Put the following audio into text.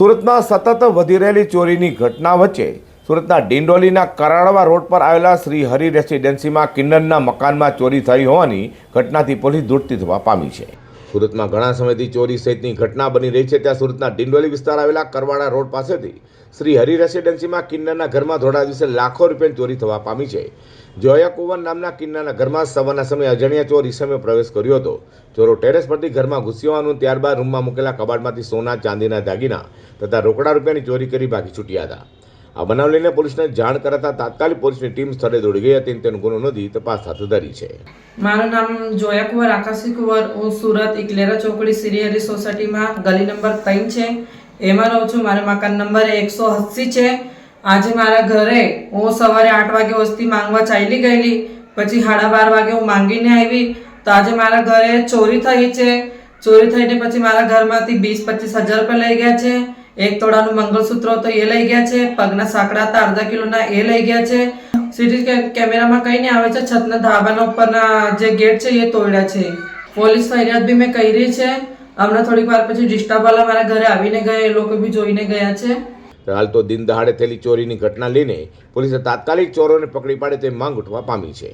સુરતમાં સતત વધી રહેલી ચોરીની ઘટના વચ્ચે સુરતના ડિંડોલીના કરાળવા રોડ પર આવેલા શ્રી હરિ રેસિડેન્સીમાં કિન્નરના મકાનમાં ચોરી થઈ હોવાની ઘટનાથી પોલીસ દૂરતી થવા પામી છે. સુરતમાં ઘણા સમયથી ચોરી સહિતની ઘટના બની રહી છે. ત્યાં સુરતના ડિંડોલી વિસ્તાર આવેલા કરવાડા રોડ પાસેથી શ્રી હરિ રેસિડેન્સીમાં કિન્નરના ઘરમાં થોડા દિવસે લાખો રૂપિયાની ચોરી થવા પામી છે. જોયા કુવન નામના કિન્નરના ઘરમાં સવારના સમયે અજાણ્યા ચોર ઈસમે પ્રવેશ કર્યો હતો. ચોરો ટેરેસ પરથી ઘરમાં ઘૂસ્યો હોવાનું ત્યારબાદ રૂમમાં મૂકેલા કબાટમાંથી સોના, ચાંદીના દાગીના તથા રોકડા રૂપિયાની ચોરી કરી ભાગી છૂટ્યા હતા. આ બનાવ લઈને પોલીસને જાણ કરાતા તાત્કાલિક પોલીસની ટીમ સ્થળે દોડી ગઈ હતી અને તેનો ગુનો નોંધી તપાસ હાથ ધરી છે. મારું નામ જોયા કુંવર, આકાશી કુંવર. હું સુરત ઇકલેરા ચોકડી સિરિયરી સોસાયટીમાં ગલી નંબર ત્રણ છે. એમાં રહું છું. મારા મકાન નંબર એકસો અસી છે. આજે મારા ઘરે હું સવારે આઠ વાગે વસ્તી માંગવા ચાલી ગયેલી. પછી સાડા બાર વાગે હું માંગીને આવી. તો આજે મારા ઘરે ચોરી થઈ છે. ચોરી થઈને પછી મારા ઘરમાંથી વીસ પચીસ હજાર રૂપિયા લઈ ગયા છે. એક તોડાનું મંગળસૂત્ર તો એ લઈ ગયા છે. પગના સાંકડા હતા, અડધા કિલોના એ લઈ ગયા છે. સીટી કેમેરામાં કઈ નહીં આવે છે. છતના ધાબાના ઉપરના જે ગેટ છે એ તોડ્યા છે. પોલીસ ફરિયાદ બી મેં કરી છે. હમણાં થોડીક વાર પછી ડિસ્ટર્બ વાળા મારા ઘરે આવીને ગયા, એ લોકો બી જોઈને ગયા છે. હાલ તો દિન દહાડે થયેલી ચોરીની ઘટના લઈને પોલીસે તાત્કાલિક ચોરોને પકડી પાડે તે માંગ ઉઠવા પામી છે.